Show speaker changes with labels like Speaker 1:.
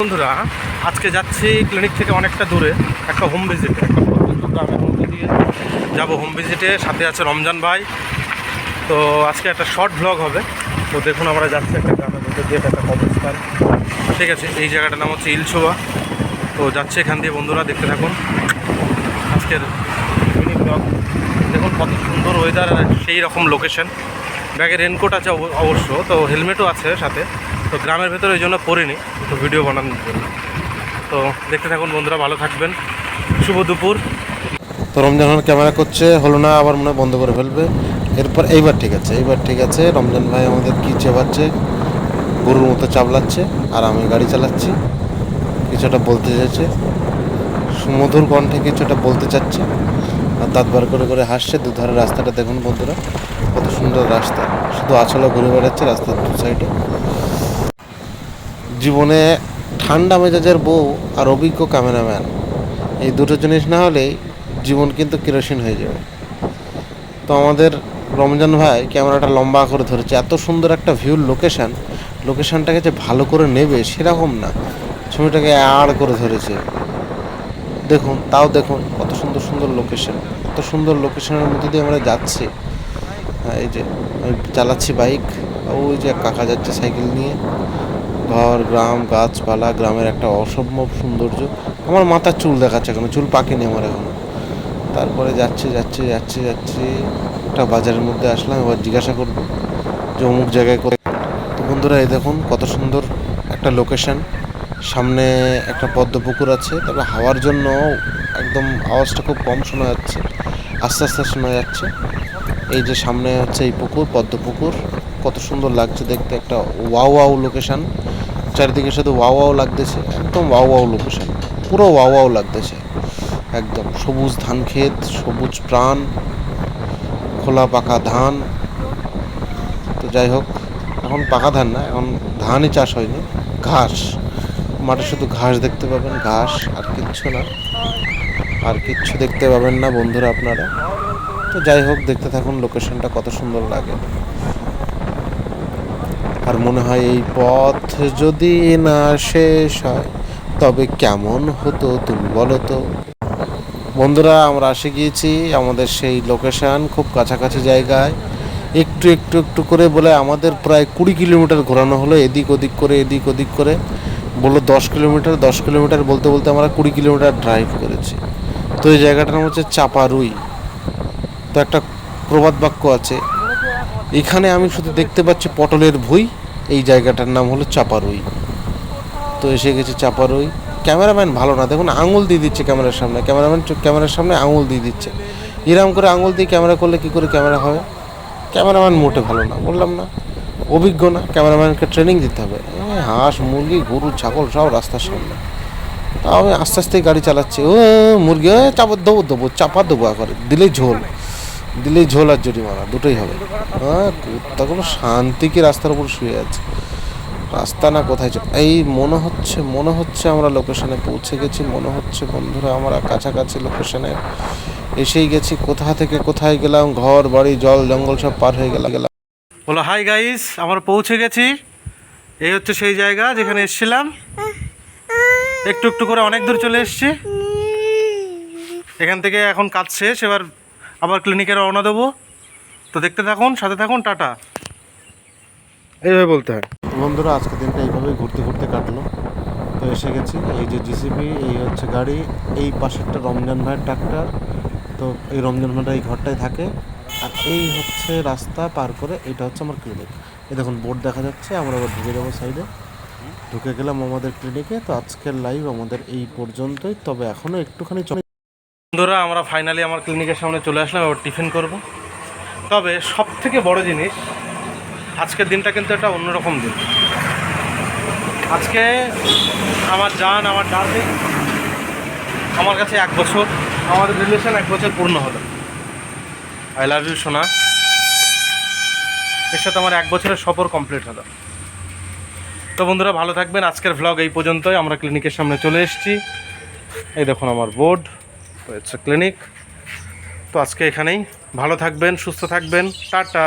Speaker 1: বন্ধুরা, আজকে যাচ্ছি ক্লিনিক থেকে অনেকটা দূরে, একটা হোম ভিজিটে যাব হোম ভিজিটে সাথে আছে রমজান ভাই। তো আজকে একটা শর্ট ব্লগ হবে। তো দেখুন আমরা যাচ্ছি একটা গ্রামের মধ্যে দিয়ে, একটা কবরস্থান। ঠিক আছে, এই জায়গাটার নাম হচ্ছে ইলছোয়া তো যাচ্ছে এখান দিয়ে, বন্ধুরা, দেখতে থাকুন। আজকের মিনি ব্লগ দেখুন কত সুন্দর ওয়েদার সেই রকম লোকেশন ব্যাগে রেনকোট আছে অব- অবশ্য, তো হেলমেটও আছে সাথে। তো গ্রামের ভেতরে ওই জন্য পড়িনি, তো ভিডিও বানানোর জন্য। তো দেখতে থাকুন বন্ধুরা, ভালো থাকবেন। শুভ দুপুর।
Speaker 2: তো রমজান ক্যামেরা করছে, হলো না, আবার মনে বন্ধ করে ফেলবে। এরপর এইবার ঠিক আছে, এইবার ঠিক আছে। রমজান ভাই আমাদের কী চেবাচ্ছে? গরুর মতো চাপলাচ্ছে আর আমি গাড়ি চালাচ্ছি। কিছুটা বলতে চাইছে। সুমধুর কণ্ঠে কিছুটা বলতে চাচ্ছে। আর দাঁত বার করে করে হাসছে, দুধারে রাস্তাটা দেখুন বন্ধুরা, কত সুন্দর রাস্তা। শুধু আছলা ঘুরে বেড়াচ্ছে রাস্তার দু সাইডে জীবনে ঠান্ডা মেজাজের বউ আর অভিজ্ঞ ক্যামেরাম্যান, এই দুটো জিনিস না হলেই জীবন কিন্তু কেরোসিন হয়ে যাবে। তো আমাদের রমজান ভাই ক্যামেরাটা লম্বা করে ধরেছে। এত সুন্দর একটা ভিউর লোকেশন লোকেশানটাকে যে ভালো করে নেবে সেরকম না। ছবিটাকে আড় করে ধরেছে। দেখুন, তাও দেখুন, কত সুন্দর সুন্দর লোকেশন কত সুন্দর লোকেশনের মধ্যে দিয়ে আমরা যাচ্ছি। এই যে, আমি চালাচ্ছি বাইক ওই যে কাকা যাচ্ছে সাইকেল নিয়ে। ঘর, গ্রাম, গাছপালা, গ্রামের একটা অসম্ভব সৌন্দর্য। আমার মাথার চুল দেখাচ্ছে এখনও, চুল পাকেনি আমার এখনও। তারপরে যাচ্ছে, যাচ্ছি যাচ্ছি যাচ্ছি, একটা বাজারের মধ্যে আসলাম, এবার জিজ্ঞাসা করব যে অমুক জায়গায় করে তো বন্ধুরা, এই দেখুন কত সুন্দর একটা লোকেশন সামনে একটা পদ্ম পুকুর আছে, তবে হাওয়ার জন্য একদম আওয়াজটা খুব কম শোনা যাচ্ছে, আস্তে আস্তে শোনা যাচ্ছে। এই যে সামনে হচ্ছে এই পুকুর, পদ্ম পুকুর, কত সুন্দর লাগছে দেখতে, একটা ওয়াও ওয়াও লোকেশন চারিদিকে শুধু ওয়াও ওয়াও লাগতেছে, একদম ওয়াও ওয়াও লোকেশন পুরো ওয়াও ওয়াও লাগতেছে, একদম সবুজ ধান ক্ষেত, সবুজ প্রাণ, খোলা পাকা ধান, তো যাই হোক, এখন পাকা ধান না, এখন ধানই চাষ হয়নি, ঘাস, মাঠে শুধু ঘাস দেখতে পাবেন, ঘাস আর কিচ্ছু না, আর কিচ্ছু দেখতে পাবেন না বন্ধুরা আপনারা, তো যাই হোক, দেখতে থাকুন লোকেশনটা কত সুন্দর লাগে। আর মনে হয় এই পথ যদি না শেষ হয়, তবে কেমন হতো তুমি বলো তো? বন্ধুরা, আমরা আসে গিয়েছি আমাদের সেই লোকেশান খুব কাছাকাছি জায়গায়। একটু একটু একটু করে বলে আমাদের প্রায় কুড়ি কিলোমিটার ঘোরানো হলো, এদিক ওদিক করে, এদিক ওদিক করে। বলল দশ কিলোমিটার দশ কিলোমিটার বলতে বলতে আমরা কুড়ি কিলোমিটার ড্রাইভ করেছি। তো এই জায়গাটার নাম হচ্ছে চাপারুই। তো একটা প্রবাদ বাক্য আছে এখানে আমি শুধু দেখতে পাচ্ছি পটলের ভুই, এই জায়গাটার নাম হলো চাপারুই। তো এসে গেছে চাপারুই। ক্যামেরাম্যান ভালো না, দেখুন আঙুল দিয়ে দিচ্ছে ক্যামেরার সামনে, ক্যামেরাম্যান ক্যামেরার সামনে আঙুল দিয়ে দিচ্ছে। এরকম করে আঙুল দিয়ে ক্যামেরা করলে কি করে ক্যামেরা হবে? ক্যামেরাম্যান মোটে ভালো না, বললাম না। অভিজ্ঞ না, ক্যামেরাম্যানকে ট্রেনিং দিতে হবে। হাঁস, মুরগি, গরু, ছাগল সব রাস্তার সামনে। তাও আমি আস্তে আস্তে গাড়ি চালাচ্ছি। ও, মুরগি চাপা দেবো দেবো, চাপা দেবো করে দিলেই ঝোল। দিলেই ঝোল আর জরিমানা, দুটোই হবে। হ্যাঁ কুত্তা কোনো শান্তি কি রাস্তার উপর শুয়ে আছে? রাস্তা না কোথায় চল- এই মনে হচ্ছে মনে হচ্ছে আমরা লোকেশনে পৌঁছে গেছি, মনে হচ্ছে বন্ধুরা আমরা কাছাকাছি লোকেশনে এসেই গেছি, কোথা থেকে কোথায় গেলাম, ঘর, বাড়ি, জল, জঙ্গল সব পার হয়ে গেলাম গেলাম।
Speaker 1: বলো হাই গাইস আমরা পৌঁছে গেছি। এই হচ্ছে সেই জায়গা যেখানে এসেছিলাম। একটু একটু করে অনেক দূর চলে এসেছি। এখান থেকে এখন কাজ শেষ, এবার আবার ক্লিনিকে রওনা দেবো। তো দেখতে থাকুন, সাথে থাকুন, টাটা। এইভাবে বলতে হয়।
Speaker 2: বন্ধুরা আজকে দিনটা এইভাবেই ঘুরতে ঘুরতে কাটলো। তো এসে গেছি, এই যে জিসিপি এই হচ্ছে গাড়ি, এই পাশেরটা রমজান ভাইয়ের ট্রাক্টর তো এই রমজান ভাইটা এই ঘরটায় থাকে। আর এই হচ্ছে রাস্তা পার করে এটা হচ্ছে আমার ক্লিনিক এই দেখুন বোর্ড দেখা যাচ্ছে, আমরা আবার ঢুকে যাব সাইডে ঢুকে গেলাম আমাদের ক্লিনিকে তো আজকের লাইভ আমাদের এই পর্যন্তই। তবে এখনও একটুখানি
Speaker 1: বন্ধুরা, আমরা ফাইনালি আমার ক্লিনিকের সামনে চলে আসলাম, এবার টিফিন করব। তবে সব থেকে বড় জিনিস, আজকের দিনটা কিন্তু একটা অন্যরকম দিন। আজকে আমার জান, আমার ডার্লিং আমার কাছে এক বছর আমাদের রিলেশন এক বছর পূর্ণ হলো। আই লাভ ইউ সোনা। এর সাথে আমার এক বছরের সফর কমপ্লিট হলো। তো বন্ধুরা, ভালো থাকবেন। আজকের ভ্লগ এই পর্যন্তই। আমরা ক্লিনিকের সামনে চলে এসেছি। এই দেখুন আমার বোর্ড তো ইটস ক্লিনিক তো আজকে এখানেই। ভালো থাকবেন সুস্থ থাকবেন। টাটা।